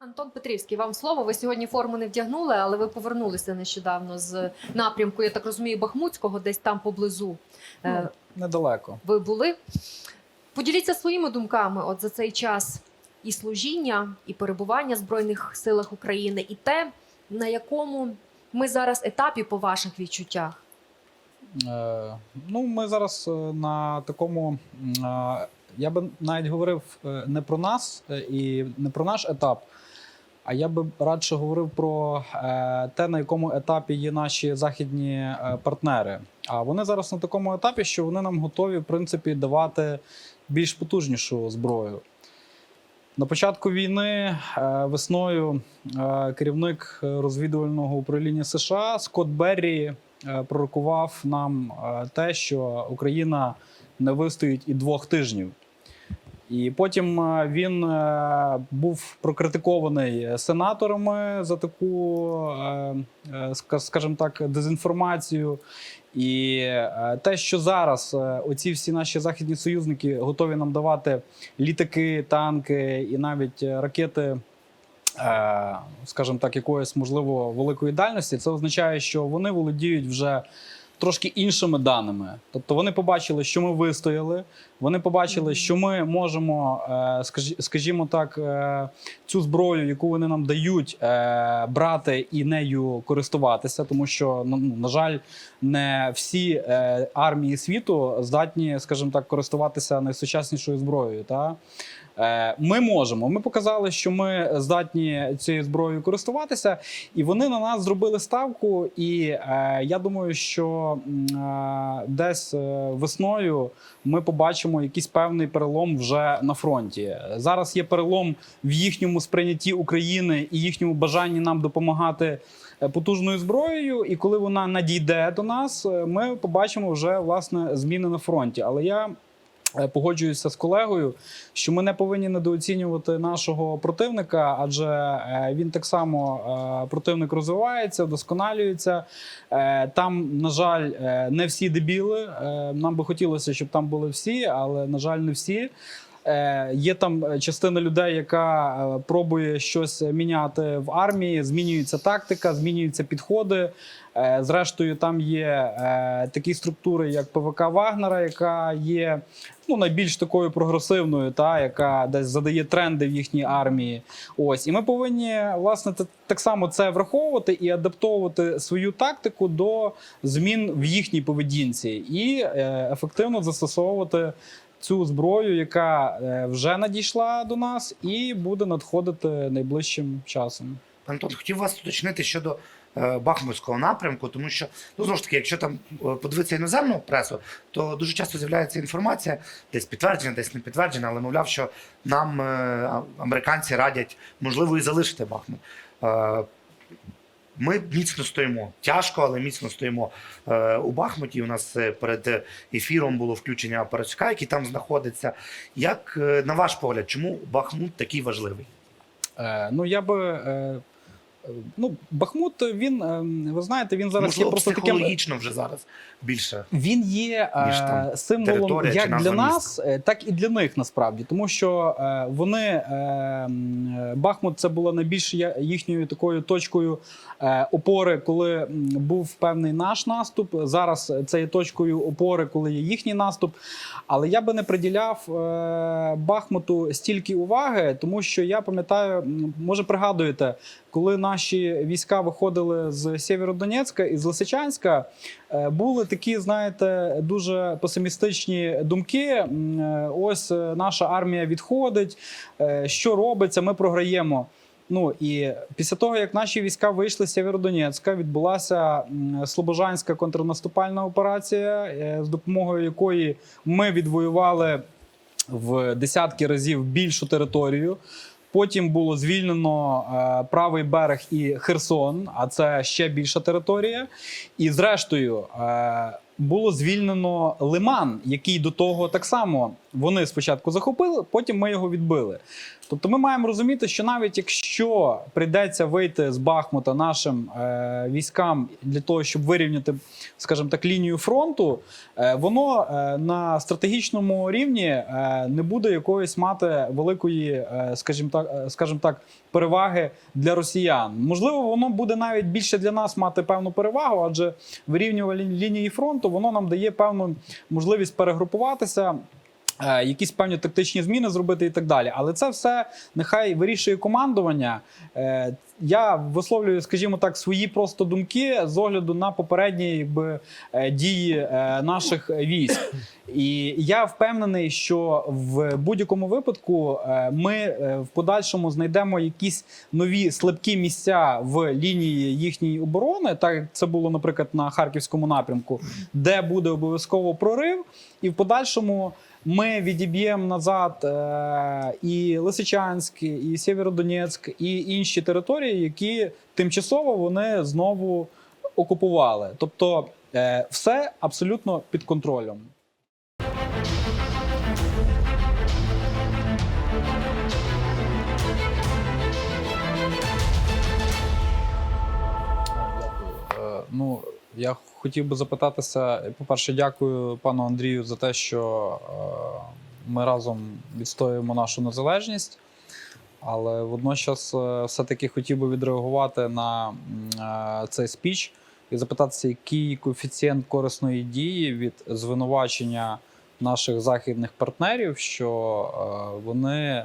Антон Петрівський, вам слово. Ви сьогодні форму не вдягнули, але ви повернулися нещодавно з напрямку, я так розумію, Бахмутського, десь там поблизу. Е, Недалеко. Ви були. Поділіться своїми думками от за цей час і служіння, і перебування в Збройних силах України, і те, на якому ми зараз етапі по ваших відчуттях. Е, ну, ми зараз е, на такому. е, Я би навіть говорив е, не про нас і не про наш етап, а я би радше говорив про е, те, на якому етапі є наші західні е, партнери. А вони зараз на такому етапі, що вони нам готові, в принципі, давати більш потужнішу зброю. На початку війни е, весною керівник розвідувального управління США Скотт Беррі пророкував нам те, що Україна не вистоїть і двох тижнів. І потім е, він е, був прокритикований сенаторами за таку, е, скажімо так, дезінформацію. І те, що зараз оці всі наші західні союзники готові нам давати літаки, танки і навіть ракети, скажімо так, якоїсь можливо великої дальності, це означає, що вони володіють вже трошки іншими даними. Тобто вони побачили, що ми вистояли. Вони побачили, що ми можемо, е, скажімо так, е, цю зброю, яку вони нам дають, е, брати і нею користуватися, тому що ну, на жаль, не всі армії світу здатні, скажімо так, користуватися найсучаснішою зброєю. Та? Е, Ми можемо. Ми показали, що ми здатні цією зброєю користуватися, і вони на нас зробили ставку. І е, я думаю, що е, десь весною ми побачимо якийсь певний перелом вже на фронті. Зараз є перелом в їхньому сприйнятті України і їхньому бажанні нам допомагати потужною зброєю. І коли вона надійде до нас, ми побачимо вже власне зміни на фронті. Але я погоджуюся з колегою, що ми не повинні недооцінювати нашого противника, адже е, він так само е, противник розвивається, вдосконалюється. Е, Там, на жаль, е, не всі дебіли. Е, Нам би хотілося, щоб там були всі, але на жаль, не всі. Е, Є там е, частина людей, яка е, пробує щось міняти в армії. Змінюється тактика, змінюються підходи. Зрештою, там є такі структури, як ПВК Вагнера, яка є ну, найбільш такою прогресивною, та яка десь задає тренди в їхній армії. Ось, і ми повинні власне так само це враховувати і адаптовувати свою тактику до змін в їхній поведінці, і ефективно застосовувати цю зброю, яка е, вже надійшла до нас, і буде надходити найближчим часом. Антон, хотів вас уточнити щодо е, Бахмутського напрямку, тому що ну знову ж таки, якщо там е, подивитися іноземну пресу, то дуже часто з'являється інформація, десь підтверджена, десь не підтверджена, але мовляв, що нам американці радять можливо і залишити Бахмут. Ми міцно стоїмо. Тяжко, але міцно стоїмо е, у Бахмуті. У нас е, перед ефіром було включення Парачка, який там знаходиться. Як е, на ваш погляд, чому Бахмут такий важливий? Е, ну я би. Е, ну, Бахмут, він, е, ви знаєте, він зараз Можливо, є просто таким. психологічно вже зараз більше. Він є Ніж е, там символом як для нас, е, так і для них насправді, тому що вони Бахмут це була найбільш їхньою такою точкою опори, коли був певний наш наступ. Зараз це є точкою опори, коли є їхній наступ. Але я би не приділяв Бахмуту стільки уваги, тому що я пам'ятаю, може пригадуєте, коли наші війська виходили з Сєвєродонецька і з Лисичанська, е, були такі, знаєте, дуже песимістичні думки. Е, Ось е, наша армія відходить, що робиться, ми програємо. Ну і після того, як наші війська вийшли з Сєвєродонецька, відбулася Слобожанська контрнаступальна операція, з допомогою якої ми відвоювали в десятки разів більшу територію. Потім було звільнено е, правий берег і Херсон, а це ще більша територія. І зрештою е, було звільнено Лиман, який до того так само вони спочатку захопили, потім ми його відбили. Тобто ми маємо розуміти, що навіть якщо прийдеться вийти з Бахмута нашим е, військам для того, щоб вирівняти, скажімо так, лінію фронту, е, воно е, на стратегічному рівні е, не буде якоїсь мати великої, е, скажімо так, е, скажімо так, переваги для росіян. Можливо, воно буде навіть більше для нас мати певну перевагу, адже вирівнювання лінії фронту воно нам дає певну можливість перегрупуватися. Е, Якісь певні тактичні зміни зробити і так далі. Але це все нехай вирішує командування. Е, Я висловлюю, скажімо так, свої просто думки з огляду на попередні якби, е, дії наших військ. І я впевнений, що в будь-якому випадку ми в подальшому знайдемо якісь нові слабкі місця в лінії їхньої оборони, так як це було, наприклад, на харківському напрямку, де буде обов'язково прорив, і в подальшому. Ми відіб'ємо назад е, і Лисичанськ, і Сєвєродонецьк, і інші території, які тимчасово вони знову окупували. Тобто е, все абсолютно під контролем. Е, Ну, я хотів би запитатися, по-перше, дякую пану Андрію за те, що е, ми разом відстоюємо нашу незалежність. Але водночас е, все-таки хотів би відреагувати на е, цей спіч і запитатися, який коефіцієнт корисної дії від звинувачення наших західних партнерів, що вони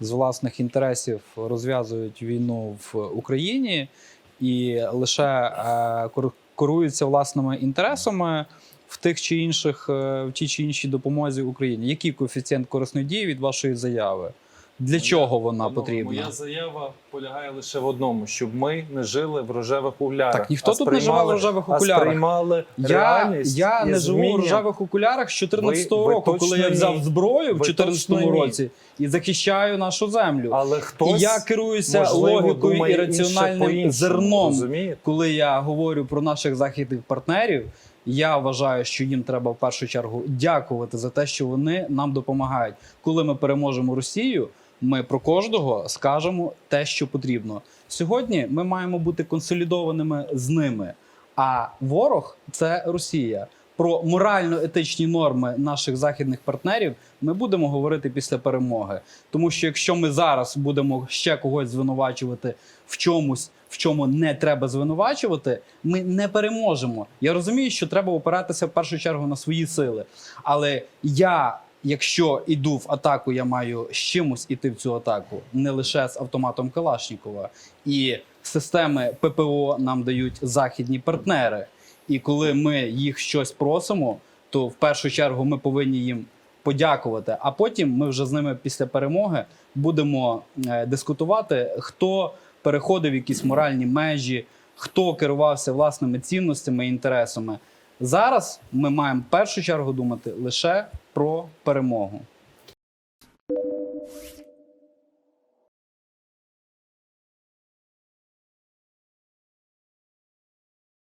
з власних інтересів розв'язують війну в Україні і лише е, керуються власними інтересами в тих чи інших в тій чи іншій допомозі Україні. Який коефіцієнт корисної дії від вашої заяви? Для чого вона потрібна? Моя заява полягає лише в одному: щоб ми не жили в рожевих окулярах. Так, ніхто а тут не живе в сприймали- рожевих А окулярах. сприймали Я, реальність я не живу в рожевих окулярах з 14-го Ви- ви року, коли я взяв ні. зброю в Ви 14-му точно ні. році і захищаю нашу землю. Але хтось і я керуюся можливо, логікою і раціональним зерном. Розумієте? Коли я говорю про наших західних партнерів, я вважаю, що їм треба в першу чергу дякувати за те, що вони нам допомагають. Коли ми переможемо Росію, ми про кожного скажемо те, що потрібно. Сьогодні ми маємо бути консолідованими з ними. А ворог це Росія. Про морально-етичні норми наших західних партнерів ми будемо говорити після перемоги. Тому що якщо ми зараз будемо ще когось звинувачувати в чомусь, в чому не треба звинувачувати, ми не переможемо. Я розумію, що треба опиратися в першу чергу на свої сили. Але я, якщо йду в атаку, я маю з чимось іти в цю атаку, не лише з автоматом Калашнікова. І системи ППО нам дають західні партнери. І коли ми їх щось просимо, то в першу чергу ми повинні їм подякувати. А потім ми вже з ними після перемоги будемо е, дискутувати, хто переходив якісь моральні межі, хто керувався власними цінностями і інтересами. Зараз ми маємо в першу чергу думати лише про перемогу.